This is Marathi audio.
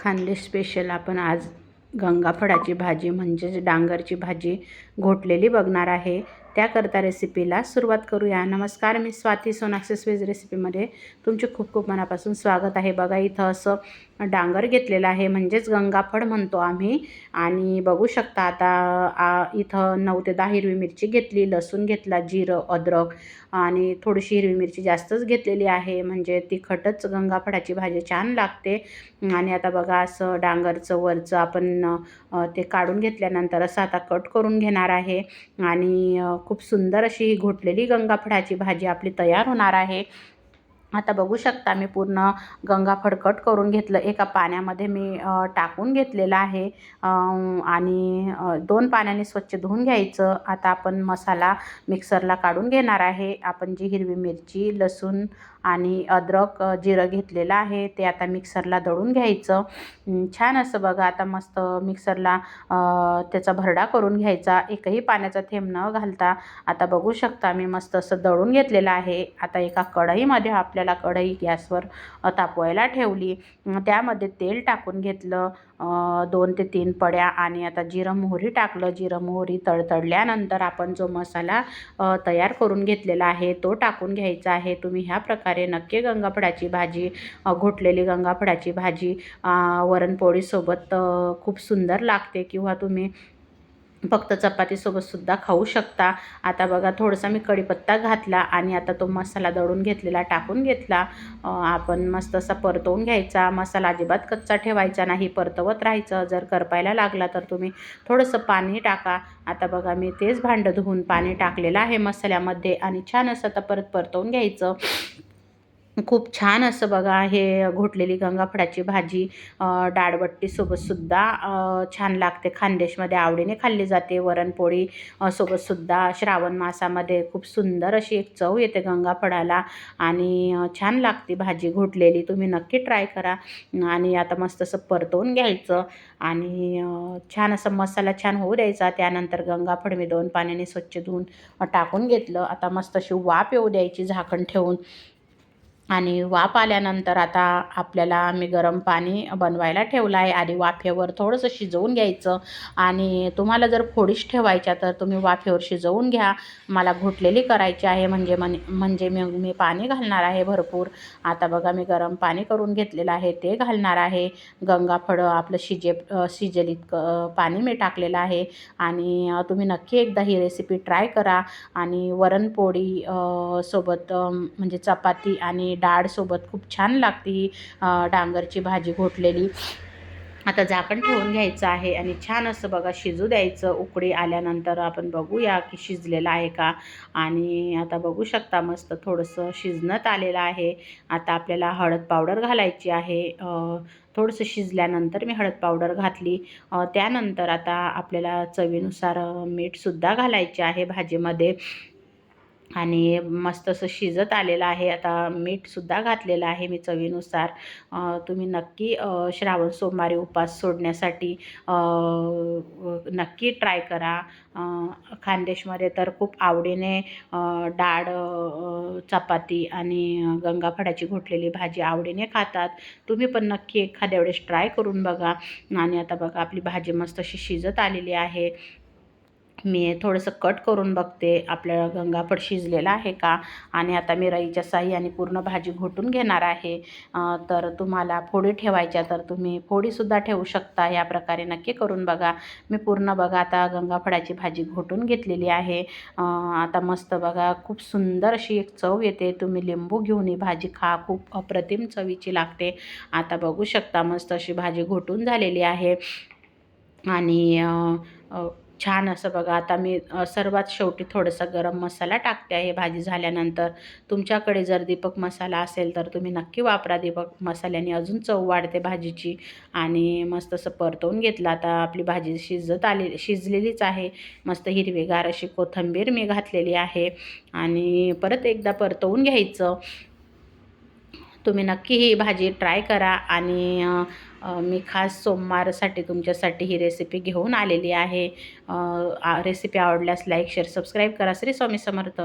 खानदेश स्पेशल आपण आज गंगाफळाची भाजी म्हणजेच डांगरची भाजी घोटलेली बघणार आहे. त्याकरता रेसिपीला सुरुवात करूया. नमस्कार मी स्वाती सोनाक्सेस वेज रेसिपीमध्ये तुमचे खूप खूप मनापासून स्वागत आहे. बघा इथं असं डांगर घेतलेलं आहे. म्हणजेच गंगाफळ म्हणतो आम्ही. आणि बघू शकता आता आ, इथं नऊ ते दहा हिरवी मिरची घेतली लसूण घेतला जिरं अद्रक आणि थोडीशी हिरवी मिरची जास्तच घेतलेली आहे. म्हणजे तिखटच गंगाफळाची भाजी छान लागते. आणि आता बघा असं डांगरचं वरचं आपण ते काढून घेतल्यानंतर असं आता कट करून घेणार आहे. आणि खूप सुंदर अशी ही घोटलेली गंगाफळाची भाजी आपली तयार होणार आहे. आता बघू शकता मी पूर्ण गंगा फडकट करून घेतलं. एका पाण्यामध्ये मी टाकून घेतलेलं आहे. आणि दोन पाण्याने स्वच्छ धुवून घ्यायचं. आता आपण मसाला मिक्सरला काढून घेणार आहे. आपण जी हिरवी मिरची लसूण आणि अद्रक जिरं घेतलेलं आहे ते आता मिक्सरला दळून घ्यायचं. छान असं बघा. आता मस्त मिक्सरला त्याचा भरडा करून घ्यायचा. एकही पाण्याचा थेंब न घालता. आता बघू शकता मी मस्त असं दळून घेतलेलं आहे. आता एका कढईमध्ये आपल्याला कढई गॅसवर तापवायला ठेवली. त्यामध्ये तेल टाकून घेतलं दोन ते तीन पड्या आणि आता जिरं मोहरी टाकलं. जिरं मोहरी तळतळल्यानंतर आपण जो मसाला तयार करून घेतलेला आहे तो टाकून घ्यायचा आहे. तुम्ही ह्या प्रकारे नक्की गंगाफळाची भाजी घोटलेली गंगाफळाची भाजी वरणपोळीसोबत खूप सुंदर लागते किंवा तुम्ही फक्त चपातीसोबतसुद्धा खाऊ शकता. आता बघा थोडासा मी कढीपत्ता घातला आणि आता तो मसाला दळून घेतलेला टाकून घेतला. आपण मस्त असा परतवून घ्यायचा. मसाला अजिबात कच्चा ठेवायचा नाही परतवत राहायचं. जर करपायला लागला तर तुम्ही थोडंसं पाणी टाका. आता बघा मी तेच भांडं धुवून पाणी टाकलेलं आहे मसाल्यामध्ये आणि छान असं आता परत परतवून घ्यायचं. खूप छान असं बघा हे घोटलेली गंगाफळाची भाजी डाळबट्टीसोबतसुद्धा छान लागते खानदेशमध्ये आवडीने खाल्ली जाते. वरणपोळी सोबतसुद्धा श्रावण मासामध्ये खूप सुंदर अशी एक चव येते गंगाफळाला आणि छान लागते भाजी घोटलेली. तुम्ही नक्की ट्राय करा आणि आता मस्त असं परतवून घ्यायचं आणि छान असं मसाला छान होऊ द्यायचा. त्यानंतर गंगाफळ मी दोन पाण्याने स्वच्छ धुवून टाकून घेतलं. आता मस्त अशी वाफ येऊ द्यायची झाकण ठेवून. आणि वाफ आल्यानंतर आता आपल्याला मी गरम पाणी बनवायला ठेवलं आहे आणि वाफेवर थोडंसं शिजवून घ्यायचं. आणि तुम्हाला जर फोडीश ठेवायच्या तर तुम्ही वाफेवर शिजवून घ्या. मला घोटलेली करायची आहे म्हणजे मन म्हणजे मी मी पाणी घालणार आहे भरपूर. आता बघा मी गरम पाणी करून घेतलेलं आहे ते घालणार आहे. गंगाफळं आपलं शिजे शिजेल इतकं पाणी मी टाकलेलं आहे. आणि तुम्ही नक्की एकदा ही रेसिपी ट्राय करा. आणि वरणपोळी सोबत म्हणजे चपाती आणि डाळसोबत खूप छान लागते ही डांगरची भाजी घोटलेली. आता झाकण ठेवून घ्यायचं आहे आणि छान असं बघा शिजू द्यायचं. उकडी आल्यानंतर आपण बघूया की शिजलेलं आहे का? आणि आता बघू शकता मस्त थोडंसं शिजण्यात आलेलं आहे. आता आपल्याला हळद पावडर घालायची आहे. थोडंसं शिजल्यानंतर मी हळद पावडर घातली. त्यानंतर आता आपल्याला चवीनुसार मीठसुद्धा घालायचे आहे भाजीमध्ये. आणि मस्त असं शिजत आलेलं आहे. आता मीठसुद्धा घातलेलं आहे मी चवीनुसार. तुम्ही नक्की श्रावण सोमवारी उपवास सोडण्यासाठी नक्की ट्राय करा. खानदेशमध्ये तर खूप आवडीने डाळ चपाती आणि गंगाफळाची घोटलेली भाजी आवडीने खातात. तुम्ही पण नक्की एखाद्या वेळेस ट्राय करून बघा. आणि आता बघा आपली भाजी मस्त अशी शिजत आलेली आहे. मी थोडंसं कट करून बघते आपल्या गंगाफळ शिजलेला आहे का? आणि आता मी रईच्या साह्याने पूर्ण भाजी घोटून घेणार आहे. तर तुम्हाला फोडी ठेवायच्या तर तुम्ही फोडीसुद्धा ठेवू शकता. या प्रकारे नक्की करून बघा. मी पूर्ण बघा आता गंगाफळाची भाजी घोटून घेतलेली आहे. आता मस्त बघा खूप सुंदर अशी एक चव येते. तुम्ही लिंबू घेऊन ही भाजी खा. खूप अप्रतिम चवीची लागते. आता बघू शकता मस्त अशी भाजी घोटून झालेली आहे. आणि छान असं बघा. आता मी सर्वात शेवटी थोडासा गरम मसाला टाकते आहे भाजी झाल्यानंतर. तुमच्याकडे जर दीपक मसाला असेल तर तुम्ही नक्की वापरा. दीपक मसाल्याने अजून चव वाढते भाजीची. आणि मस्त असं परतवून घेतलं. आता आपली भाजी शिजत आली शिजलेलीच आहे. मस्त हिरवीगार अशी कोथिंबीर मी घातलेली आहे. आणि परत एकदा परतवून घ्यायचं. तुम्ही नक्की ही भाजी ट्राय करा आणि मी खास सोमवारसाठी तुमच्यासाठी ही रेसिपी घेऊन आलेली आहे. रेसिपी आवडल्यास लाईक शेअर सबस्क्राईब करा. श्री स्वामी समर्थ.